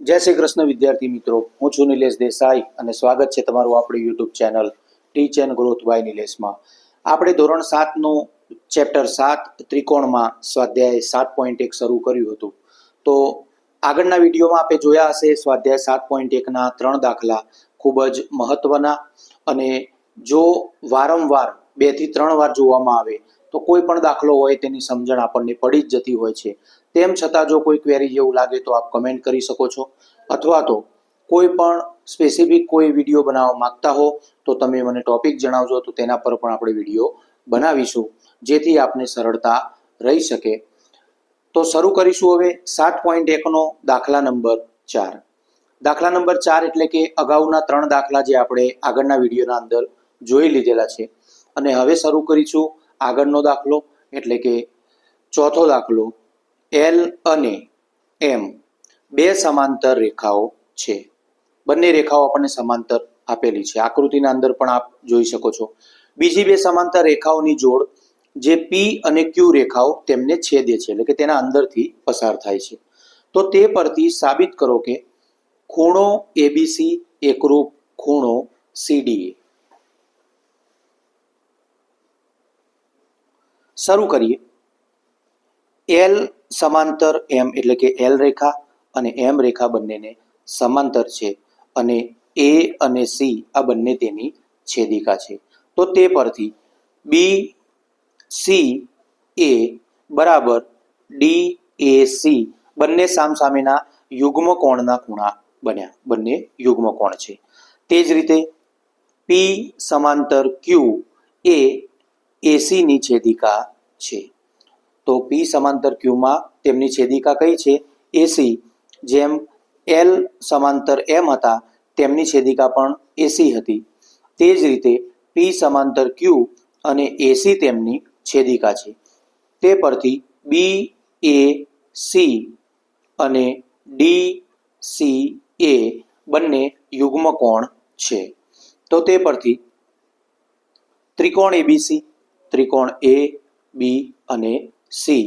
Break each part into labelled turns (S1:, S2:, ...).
S1: જય શ્રી કૃષ્ણ, વિદ્યાર્થી મિત્રો. હું છું નિલેશ દેસાઈ અને સ્વાગત છે તમારું આપણી YouTube channel teach and growth by નિલેશમાં. આપણે ધોરણ સાતનું ચેપ્ટર સાત ત્રિકોણમાં સ્વાધ્યાય સાત પોઈન્ટ એક શરૂ કર્યું હતું. તો આગળના વિડીયોમાં આપણે જોયા હશે, સ્વાધ્યાય સાત પોઈન્ટ એકના ત્રણ દાખલા ખૂબ જ મહત્વના અને જો વારંવાર બેથી ત્રણ વાર જોવામાં આવે તો કોઈ પણ દાખલો હોય તેની સમજણ આપણને પડી જ જતી હોય છે. તેમ છતાં જો કોઈ ક્વેરી જેવું લાગે તો આપ કમેન્ટ કરી શકો છો. અથવા તો કોઈ પણ સ્પેસિફિક કોઈ વીડિયો બનાવવા માગતા હો તો તમે મને ટોપિક જણાવજો તો તેના પર પણ આપણે વીડિયો બનાવીશું, જેથી આપને સરળતા રહી શકે. તો શરૂ કરીશું હવે સાત પોઈન્ટ એકનો દાખલા નંબર ચાર. દાખલા નંબર ચાર એટલે કે અગાઉના ત્રણ દાખલા જે આપણે આગળના વિડીયોના અંદર જોઈ લીધેલા છે. અને હવે શરૂ કરીશું આગળનો દાખલો એટલે કે ચોથો દાખલો એલ અને એમ બે સમાંતર રેખાઓ છે. બંને રેખાઓ આપણને સમાંતર આપેલી છે. આકૃતિના અંદર પણ આપ જોઈ શકો છો. બીજી બે સમાંતર રેખાઓની જોડ જે પી અને ક્યુ રેખાઓ તેમને છેદે છે. એટલે કે તેના અંદરથી પસાર થાય છે. તો તે પરથી સાબિત કરો કે ખૂણો એબીસી એકરૂપ ખૂણો સીડીએ શરૂ કરીએ. એલ સમાંતર એમ એટલે કે એલ રેખા અને એમ રેખા બંનેને સમાંતર છે અને એ અને સી આ બંને તેની છેદિકા છે. તો તે પરથી બી સી એ બરાબર ડી એ સી બંને સામસામેના યુગ્મ કોણના ખૂણા બન્યા. બંને યુગ્મ કોણ છે. તે જ રીતે પી સમાંતર ક્યુ એ એસીની છેદિકા છે. તો પી સમાંતર ક્યુમાં તેમની છેદિકા કઈ છે? એસી. જેમ એલ સમાંતર એમ હતા, તેમની છેદિકા પણ એસી હતી. તે જ રીતે પી સમાંતર ક્યુ અને એસી તેમની છેદિકા છે. તે પરથી બી એ સી અને ડી સી એ બંને યુગ્મ કોણ છે. તો તે પરથી ત્રિકોણ એબીસી ત્રિકોણ એ બી અને સી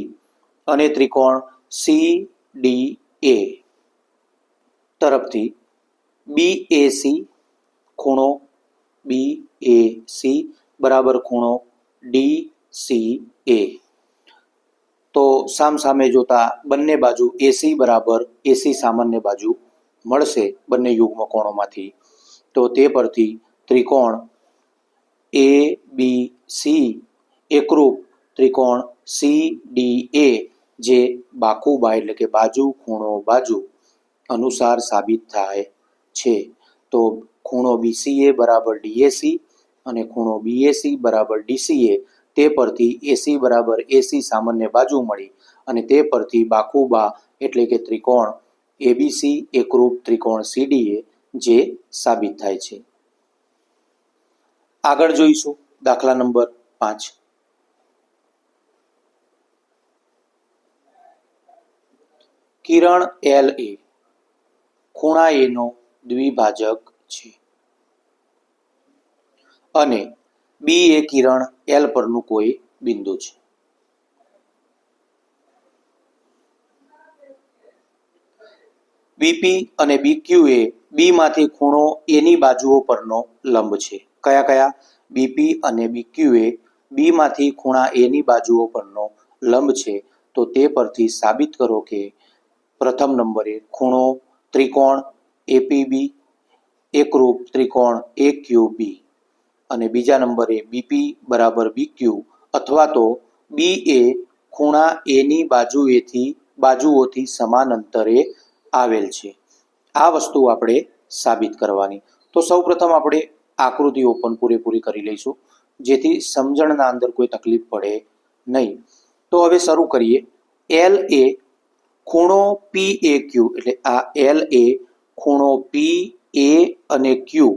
S1: અને ત્રિકોણ સી ડી એ તરફથી બી એ સી ખૂણો બી એ સી બરાબર ખૂણો ડી સી એ તો સામસામે જોતા બંને બાજુ એસી બરાબર એસી સામાન્ય બાજુ મળશે બંને યુગ્મ કોણોમાંથી. તો તે પરથી ત્રિકોણ એ બી સી એકરૂપ ત્રિકોણ સી ડી એ જે બાકુબા એટલે કે બાજુ, ખૂણો બાજુ અનુસાર સાબિત થાય છે. તો ખૂણો બીસીએ બરાબર ડીએસી અને ખૂણો બીએસી બરાબર ડીસીએ તે પરથી એસી બરાબર એસી સામાન્ય બાજુ મળી અને તે પરથી બાકુબા એટલે કે ત્રિકોણ એબીસી એકરૂપ ત્રિકોણ સીડીએ જે સાબિત થાય છે. આગળ જોઈશું. દાખલા નંબર પાંચ. કિરણ એલ એ ખૂણા એનો દ્વિભાજક છે. અને બી એ કિરણ એલ પરનું કોઈ બિંદુ છે. બીપી અને બીક્યુ એ બી માંથી ખૂણો એની બાજુઓ પરનો લંબ છે. કયા કયા? બીપી અને બીક્યુ એ બી માંથી ખૂણા એની બાજુઓ પરનો લંબ છે. તો તે પરથી સાબિત કરો કે પ્રથમ નંબરે ખૂણો, ત્રિકોણ એપીબી એકરૂપ ત્રિકોણ એ ક્યુ બી અને બીજા નંબરે બીપી બરાબર બી ક્યુ અથવા તો બી એ ખૂણા એની બાજુએથી બાજુઓથી સમાન અંતરે આવેલ છે. આ વસ્તુ આપણે સાબિત કરવાની. તો સૌપ્રથમ આપણે આકૃતિઓ પણ પૂરેપૂરી કરી લઈશું, જેથી સમજણના અંદર કોઈ તકલીફ પડે નહીં. તો હવે શરૂ કરીએ. એલ એ ખૂણો પી એ ક્યુ એટલે આ એલ એ ખૂણો પી એ અને ક્યુ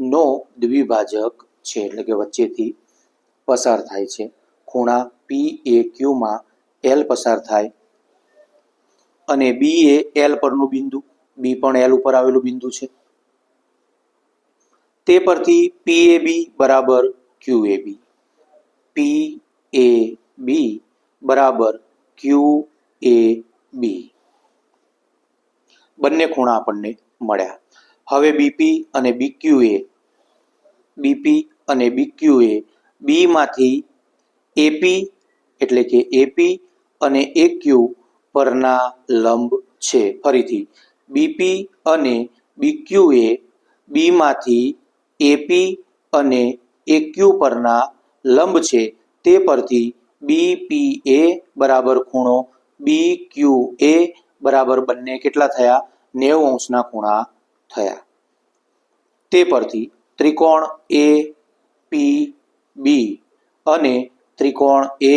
S1: નો દ્વિભાજક છે, એટલે કે વચ્ચેથી પસાર થાય છે. ખૂણા પી એ ક્યુમાં એલ પસાર થાય અને બી એ એલ પરનું બિંદુ બી પણ એલ ઉપર આવેલું બિંદુ છે. તે પરથી પી એ બી બરાબર ક્યુ એ બી પી એ બી બરાબર ક્યુ એ બી. બંને ખૂણા આપણને મળ્યા. હવે બીપી અને બીક્યુ એ. બીપી અને બીક્યુ એ બીમાંથી એપી એટલે કે એપી અને એક્યુ પરના લંબ છે. ફરીથી બીપી અને બીક્યુ એ બીમાંથી એપી અને એક્યુ પરના લંબ છે. તે પરથી બીપીએ બરાબર ખૂણો બી ક્યુ એ બરાબર બંને કેટલા થયા? નેવું અંશના ખૂણા થયા. તે પરથી ત્રિકોણ એ પી બી અને ત્રિકોણ એ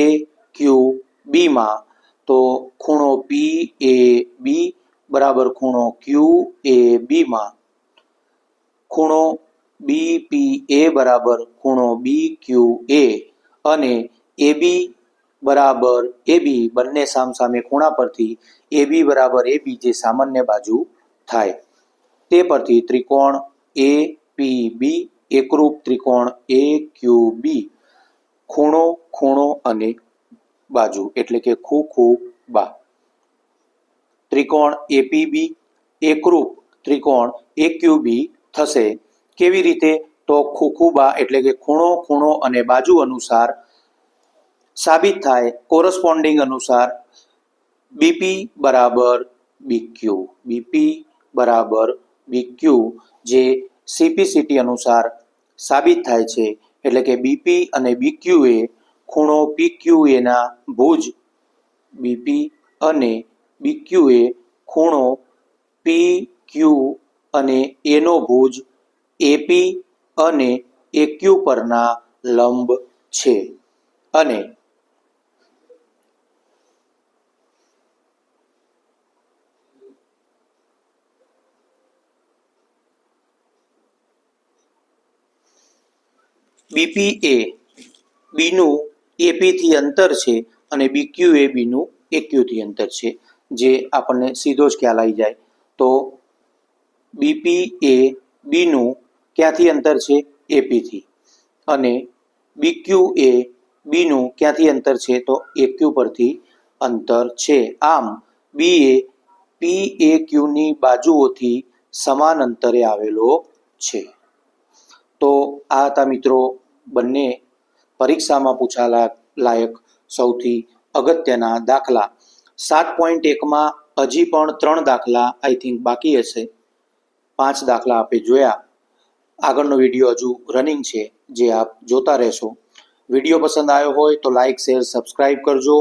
S1: ક્યુ બીમાં તો ખૂણો પી એ બી બરાબર ખૂણો ક્યુ એ બીમાં ખૂણો બી પી એ બરાબર ખૂણો બી ક્યુ એ અને એ બી બરાબર એ બી બંને સામસામે ખૂણા પરથી એ બી બરાબર એ બી જે સામાન્ય બાજુ થાય. તે પરથી ત્રિકોણ એ પી બી એકરૂપ ત્રિકોણ એ ક્યુ બી ખૂણો ખૂણો અને બાજુ એટલે કે ખૂ ખૂ, બા. ત્રિકોણ એપીબી એકરૂપ ત્રિકોણ એક્યુબી થશે. કેવી રીતે? તો ખૂખુબા એટલે કે ખૂણો ખૂણો અને બાજુ અનુસાર સાબિત થાય કોરસ્પોન્ડિંગ અનુસાર બીપી બરાબર બીક્યુ બીપી બરાબર બીક્યુ જે સીપીસીટી અનુસાર સાબિત થાય છે. એટલે કે બીપી અને બીક્યુ એ ખૂણો પીક્યુ એના ભુજ બીપી અને બીક્યુ એ ખૂણો પી ક્યુ અને એનો ભુજ એપી અને એક્યુ પરના લંબ છે. અને બીપી એ બીનું એપીથી અંતર છે અને બીક્યુ એ બીનું એક્યુથી અંતર છે, જે આપણને સીધો જ ખ્યાલ આવી જાય. તો બીપી એ બીનું ક્યાંથી અંતર છે? એપીથી અને બીક્યુ એ બીનું ક્યાંથી અંતર છે? તો એક્યુ પરથી અંતર છે. આમ બી એ પી એ ક્યુની બાજુઓથી સમાન અંતરે આવેલો છે. તો આ હતા મિત્રો બંને પરીક્ષામાં પૂછાલા લાયક સૌથી અગત્યના દાખલા. સાત પોઈન્ટ એકમાં હજી પણ ત્રણ દાખલા આઈ થિંક બાકી હશે. પાંચ દાખલા આપે જોયા. આગળનો વીડિયો હજુ રનિંગ છે, જે આપ જોતા રહેશો. વીડિયો પસંદ આવ્યો હોય તો લાઇક શેર સબસ્ક્રાઈબ કરજો.